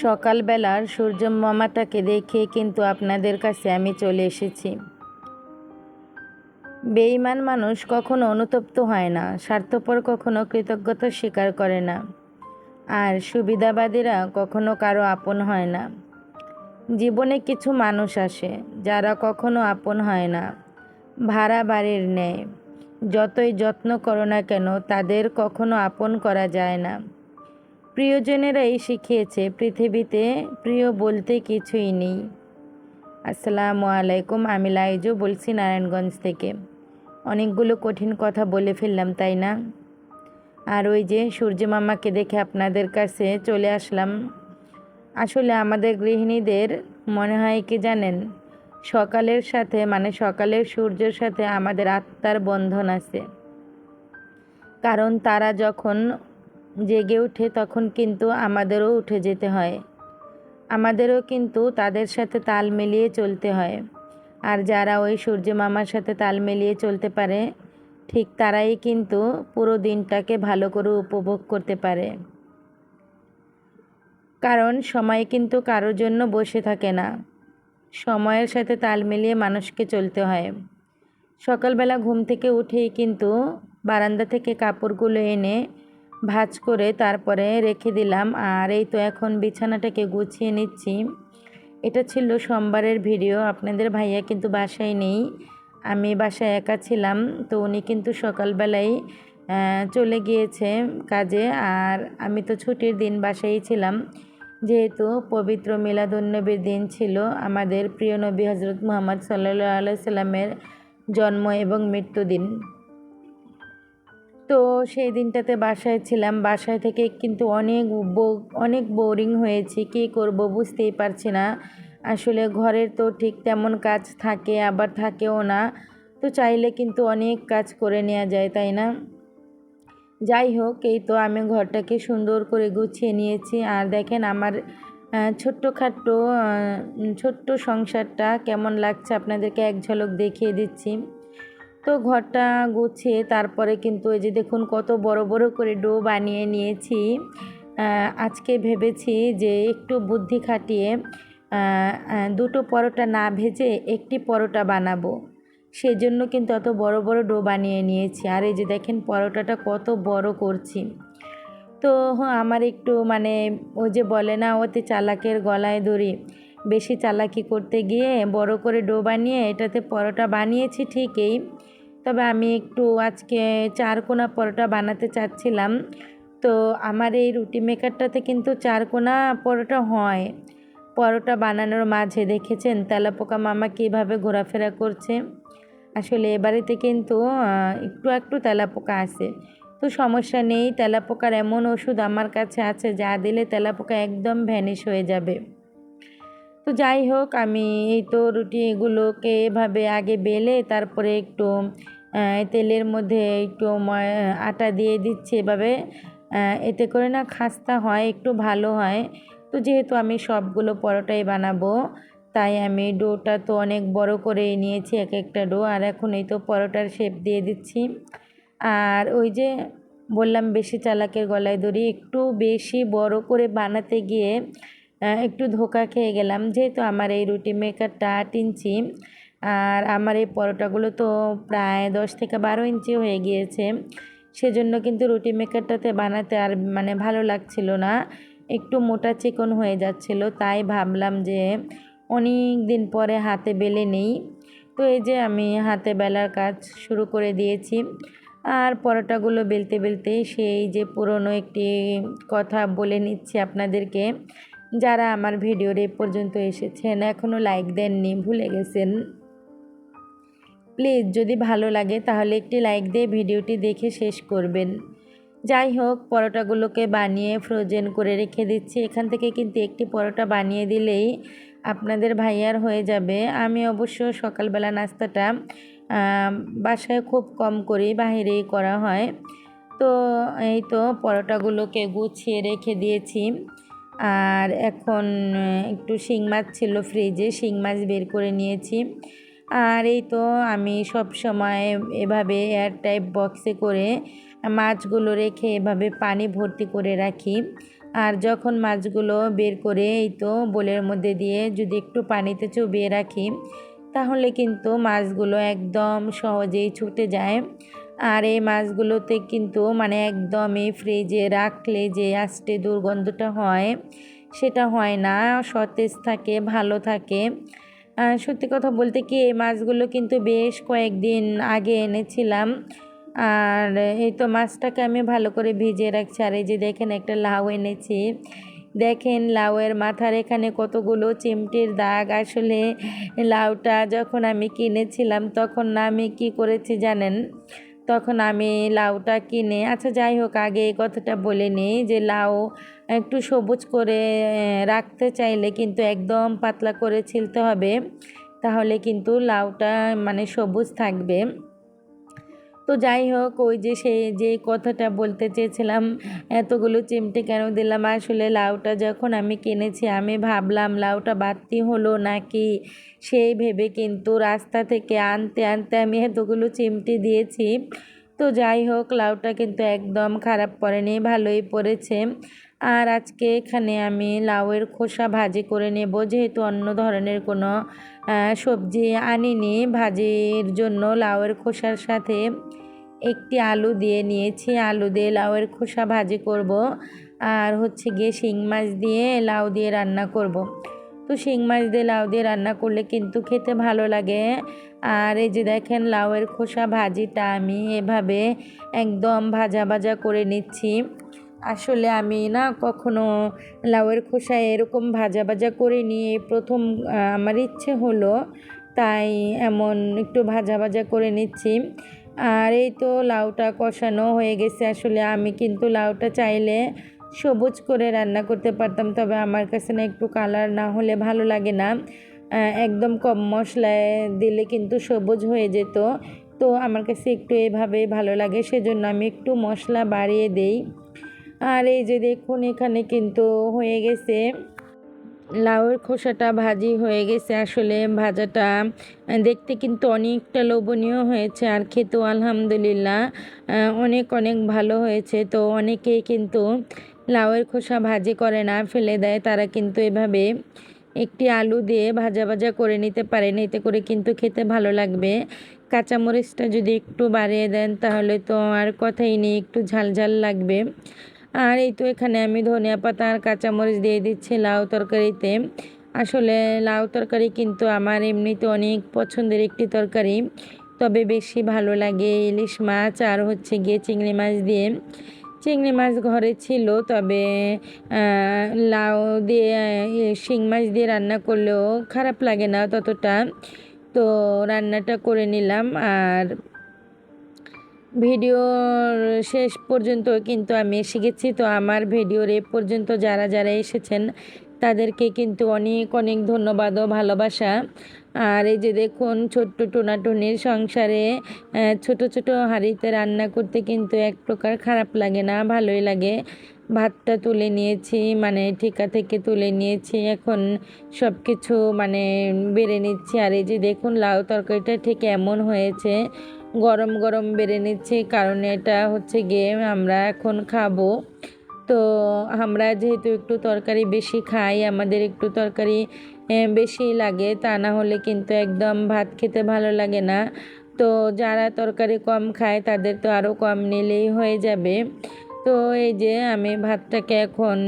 সকালবেলার সূর্য মামাটাকে দেখে কিন্তু আপনাদের কাছে আমি চলে এসেছি। বেঈমান মানুষ কখনো অনুতপ্ত হয় না, স্বার্থপর কখনো কৃতজ্ঞতা স্বীকার করে না। আর সুবিধাবাদীরা কখনো কারও আপন হয় না। জীবনে কিছু মানুষ আসে, যারা কখনো আপন হয় না। ভাড়া বাড়ির নেয় যতই যত্ন করো না কেন, তাদের কখনো আপন করা যায় না। প্রিয়জনেরাই শিখিয়েছে, পৃথিবীতে প্রিয় বলতে কিছুই নেই। আসসালামু আলাইকুম, আমি লাইজু বলছি নারায়ণগঞ্জ থেকে। অনেকগুলো কঠিন কথা বলে ফেললাম, তাই না? আর ওই যে সূর্য মামাকে দেখে আপনাদের কাছে চলে আসলাম। আসলে আমাদের গৃহিণীদের মনে হয় কি জানেন? সকালের সাথে মানে সকালের সূর্যের সাথে আমাদের আত্মার বন্ধন আছে। কারণ তারা যখন জেগে ওঠে তখন কিন্তু আমাদেরও উঠে যেতে হয়। আমাদেরও কিন্তু তাদের সাথে তাল মিলিয়ে চলতে হয়। আর যারা ওই সূর্য মামার সাথে তাল মিলিয়ে চলতে পারে, ঠিক তারাই কিন্তু পুরো দিনটাকে ভালো করে উপভোগ করতে পারে। কারণ সময় কিন্তু কারোর জন্য বসে থাকে না। সময়ের সাথে তাল মিলিয়ে মানুষকে চলতে হয়। সকালবেলা ঘুম থেকে উঠেই কিন্তু বারান্দা থেকে কাপড়গুলো এনে ভাজ করে তারপরে রেখে দিলাম। আর এই তো এখন বিছানাটাকে গুছিয়ে নিচ্ছি। এটা ছিল সোমবারের ভিডিও। আপনাদের ভাইয়া কিন্তু বাসায় নেই। আমি বাসায় একা ছিলাম। তো উনি কিন্তু সকালবেলায় চলে গিয়েছে কাজে। আর আমি তো ছুটির দিন বাসায় ছিলাম। যেহেতু পবিত্র মিলাদুন্নবীর দিন ছিল, আমাদের প্রিয় নবী হজরত মুহাম্মদ সাল্লা আলাইসাল্লামের জন্ম এবং মৃত্যুদিন। তো সেই দিনটাতে বাসায় ছিলাম। বাসায় থেকে কিন্তু অনেক অনেক বোরিং হয়েছি। কী করব বুঝতেই পারছি না। আসলে ঘরের তো ঠিক তেমন কাজ থাকে, আবার থাকেও না। তো চাইলে কিন্তু অনেক কাজ করে নেওয়া যায়, তাই না? যাই হোক, এই তো আমি ঘরটাকে সুন্দর করে গুছিয়ে নিয়েছি। আর দেখেন আমার ছোট্টখাট্ট ছোট্ট সংসারটা কেমন লাগছে আপনাদেরকে এক ঝলক দেখিয়ে দিচ্ছি। তো ঘরটা গুছিয়ে তারপরে কিন্তু এই যে দেখুন কত বড় বড় করে ডো বানিয়ে নিয়েছি। আজকে ভেবেছি যে একটু বুদ্ধি খাটিয়ে দুটো পরোটা না ভেজে একটি পরোটা বানাবো। সেজন্য কিন্তু অত বড় বড় ডো বানিয়ে নিয়েছি। আর এই যে দেখেন পরোটাটা কত বড় করছি। তো আমার একটু মানে ওই যে বলে না ওতে চালাকের গলায় দড়ি। বেশি চালাকি করতে গিয়ে বড় করে ডো বানিয়ে এটাতে পরোটা বানিয়েছি ঠিকই। তবে আমি একটু আজকে চার কোনা পরোটা বানাতে চাচ্ছিলাম। তো আমার এই রুটি মেকারটাতে কিন্তু চার কোনা পরোটা হয়। পরোটা বানানোর মাঝে দেখেছেন তেলাপোকা মামা কীভাবে ঘোরাফেরা করছে? আসলে এ বাড়িতে কিন্তু একটু একটু তেলাপোকা আছে। তো সমস্যা নেই, তেলাপোকার এমন ওষুধ আমার কাছে আছে, যা দিলে তেলাপোকা একদম ভ্যানিশ হয়ে যাবে। তো যাই হোক, আমি এই তো রুটি এগুলোকে এভাবে আগে বেলে তারপরে একটু তেলের মধ্যে একটু আটা দিয়ে দিচ্ছি এভাবে। এতে করে না খাস্তা হয়, একটু ভালো হয়। তো যেহেতু আমি সবগুলো পরোটাই বানাবো, তাই আমি ডোটা তো অনেক বড় করে নিয়েছি, এক একটা ডো। আর এখন এই তো পরোটার শেপ দিয়ে দিচ্ছি। আর ওই যে বললাম, বেশি চালাকের গলায় দড়ি, একটু বেশি বড় করে বানাতে গিয়ে একটু ধোকা খেয়ে গেলাম। যেহেতু আমার এই রুটি মেকারটা আট ইঞ্চি, আর আমার এই পরোটাগুলো তো প্রায় দশ থেকে বারো ইঞ্চি হয়ে গিয়েছে, সেজন্য কিন্তু রুটি মেকারটাতে বানাতে আর মানে ভালো লাগছিল না। একটু মোটা চিকন হয়ে যাচ্ছিল, তাই ভাবলাম যে অনেক দিন পরে হাতে বেলে নেই। তো এই যে আমি হাতে বেলার কাজ শুরু করে দিয়েছি, আর পরোটাগুলো বেলতে বেলতে সেই যে পুরনো একটি কথা বলে নিচ্ছি আপনাদেরকে যারা আমার ভিডিওর এ পর্যন্ত এসেছেন এখনও লাইক দেননি, ভুলে গেছেন প্লিজ যদি ভালো লাগে তাহলে একটি লাইক দিয়ে ভিডিওটি দেখে শেষ করবেন। যাই হোক, পরোটাগুলোকে বানিয়ে ফ্রোজেন করে রেখে দিচ্ছি। এখান থেকে কিন্তু একটি পরোটা বানিয়ে দিলেই আপনাদের ভাইয়ার হয়ে যাবে। আমি অবশ্য সকালবেলা নাস্তাটা বাসায় খুব কম করি বাহিরেই করা হয়। তো এই তো পরোটাগুলোকে গুছিয়ে রেখে দিয়েছি। আর এখন একটু শিং মাছ ছিল ফ্রিজে শিং মাছ বের করে নিয়েছি। আর এই তো আমি সব সময় এভাবে এয়ার টাইপ বক্সে করে মাছগুলো রেখে এভাবে পানি ভর্তি করে রাখি। আর যখন মাছগুলো বের করে, এই তো বোলের মধ্যে দিয়ে যদি একটু পানিতে চুবিয়ে রাখি, তাহলে কিন্তু মাছগুলো একদম সহজেই ছুটে যায়। আর এই মাছগুলোতে কিন্তু মানে একদমই ফ্রিজে রাখলে যে আস্তে দুর্গন্ধটা হয়, সেটা হয় না। সতেজ থাকে, ভালো থাকে। সত্যি কথা বলতে কি, এই মাছগুলো কিন্তু বেশ কয়েকদিন আগে এনেছিলাম। আর এই তো মাছটাকে আমি ভালো করে ভিজিয়ে রাখছি। আর এই যে দেখেন, একটা লাউ এনেছি। দেখেন, লাউয়ের মাথার এখানে কতগুলো চিমটির দাগ। আসলে লাউটা যখন আমি কিনেছিলাম, তখন না আমি কি করেছি জানেন? তখন আমি লাউটা কিনে আচ্ছা যাই হোক, আগে এই কথাটা বলে নিই যে লাউ একটু সবুজ করে রাখতে চাইলে কিন্তু একদম পাতলা করে ছিলতে হবে। তাহলে কিন্তু লাউটা মানে সবুজ থাকবে। তো যাই হোক, ওই যে সেই যে কথাটা বলতে চেয়েছিলাম, এতগুলো চিমটে কেন দিলাম? আসলে লাউটা যখন আমি কিনেছি, আমি ভাবলাম লাউটা বাড়তি হলো নাকি? সেই ভেবে কিন্তু রাস্তা থেকে আনতে আনতে আমি এতগুলো চিমটি দিয়েছি। তো যাই হোক, লাউটা কিন্তু একদম খারাপ পড়েনি, ভালোই পড়েছে। আর আজকে এখানে আমি লাউয়ের খোসা ভাজি করে নেব, যেহেতু অন্য ধরনের কোনো সবজি আনিনি। ভাজির জন্য লাউয়ের খোসার সাথে একটি আলু দিয়ে নিয়েছি। আলু দিয়ে লাউয়ের খোসা ভাজি করব। আর হচ্ছে গিয়ে শিং মাছ দিয়ে লাউ দিয়ে রান্না করব। তো শিং মাছ দিয়ে লাউ দিয়ে রান্না করলে কিন্তু খেতে ভালো লাগে। আর এই যে দেখেন লাউয়ের খোসা ভাজিটা আমি এভাবে একদম ভাজা ভাজা করে নিচ্ছি। আসলে আমি না কখনো লাউয়ের খোসা এরকম ভাজা ভাজা করে নিয়ে প্রথম আমার ইচ্ছে হলো, তাই এমন একটু ভাজা ভাজা করে নিচ্ছি। আর এই তো লাউটা কষানো হয়ে গেছে। আসলে আমি কিন্তু লাউটা চাইলে সবুজ করে রান্না করতে পারতাম, তবে আমার কাছে না একটু কালার না হলে ভালো লাগে না। একদম কম মশলায় দিলে কিন্তু সবুজ হয়ে যেত। তো আমার কাছে একটু এভাবেই ভালো লাগে, সেজন্য আমি একটু মশলা বাড়িয়ে দেই। আর এই যে দেখুন, এখানে কিন্তু হয়ে গেছে। লাউয়ের খোসাটা ভাজি হয়ে গেছে। আসলে ভাজাটা দেখতে কিন্তু অনেকটা লোভনীয় হয়েছে আর খেতেও আলহামদুলিল্লাহ অনেক অনেক ভালো হয়েছে। তো অনেকেই কিন্তু লাউয়ের খোসা ভাজি করে না, ফেলে দেয়। তারা কিন্তু এভাবে একটি আলু দিয়ে ভাজা ভাজা করে নিতে পারেন। এতে করে কিন্তু খেতে ভালো লাগবে। কাঁচামরিচটা যদি একটু বাড়িয়ে দেন তাহলে তো আর কথাই নেই, একটু ঝাল ঝাল লাগবে। আর এই তো এখানে আমি ধনিয়া পাতা আর কাঁচামরিচ দিয়ে দিচ্ছি লাউ তরকারিতে। আসলে লাউ তরকারি কিন্তু আমার এমনিতে অনেক পছন্দের একটি তরকারি, তবে বেশি ভালো লাগে ইলিশ মাছ আর হচ্ছে গিয়ে চিংড়ি মাছ দিয়ে। চিংড়ি মাছ ঘরে ছিল, তবে লাউ দিয়ে, শিং মাছ দিয়ে রান্না করলেও খারাপ লাগে না ততটা। তো রান্নাটা করে নিলাম আর ভিডিওর শেষ পর্যন্ত কিন্তু আমি এসে গেছি তো আমার ভিডিওর এ পর্যন্ত যারা যারা এসেছেন, তাদেরকে কিন্তু অনেক অনেক ধন্যবাদ ও ভালোবাসা। আর এই যে দেখুন, ছোট্ট টোনাটুনির সংসারে ছোট ছোট হাঁড়িতে রান্না করতে কিন্তু এক প্রকার খারাপ লাগে না, ভালোই লাগে। ভাতটা তুলে নিয়েছি মানে ঠিকা থেকে তুলে নিয়েছি, এখন সব কিছু মানে বেড়ে নিচ্ছি। আর এই যে দেখুন, লাউ তরকারিটা ঠিক এমন হয়েছে গরম গরম বেড়ে নিচ্ছি, কারণ এটা হচ্ছে গেম আমরা এখন খাব। তো আমরা যেহেতু একটু তরকারি বেশি খাই, আমাদের একটু তরকারি বেশি লাগে, তা না হলে কিন্তু একদম ভাত খেতে ভালো লাগে না। তো যারা তরকারি কম খায়, তাদের তো আরও কম নিলেই হয়ে যাবে। তো এই যে আমি ভাতটাকে এখন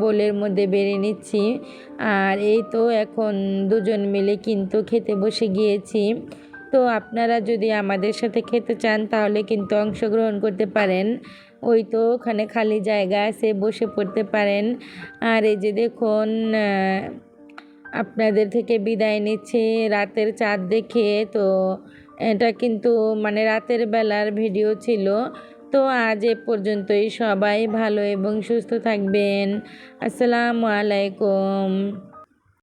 বোলের মধ্যে বেড়ে নিচ্ছি। আর এই তো এখন দুজন মিলে কিন্তু খেতে বসে গিয়েছি। তো আপনারা যদি আমাদের সাথে খেতে চান, তাহলে কিন্তু অংশগ্রহণ করতে পারেন। ওই তো ওখানে খালি জায়গা আছে, বসে পড়তে পারেন। আর এই যে দেখুন আপনাদের থেকে বিদায় নিচ্ছি রাতের চাঁদ দেখে। তো এটা কিন্তু মানে রাতের বেলার ভিডিও ছিল। তো আজ এ পর্যন্তই সবাই ভালো এবং সুস্থ থাকবেন। আসসালামু আলাইকুম।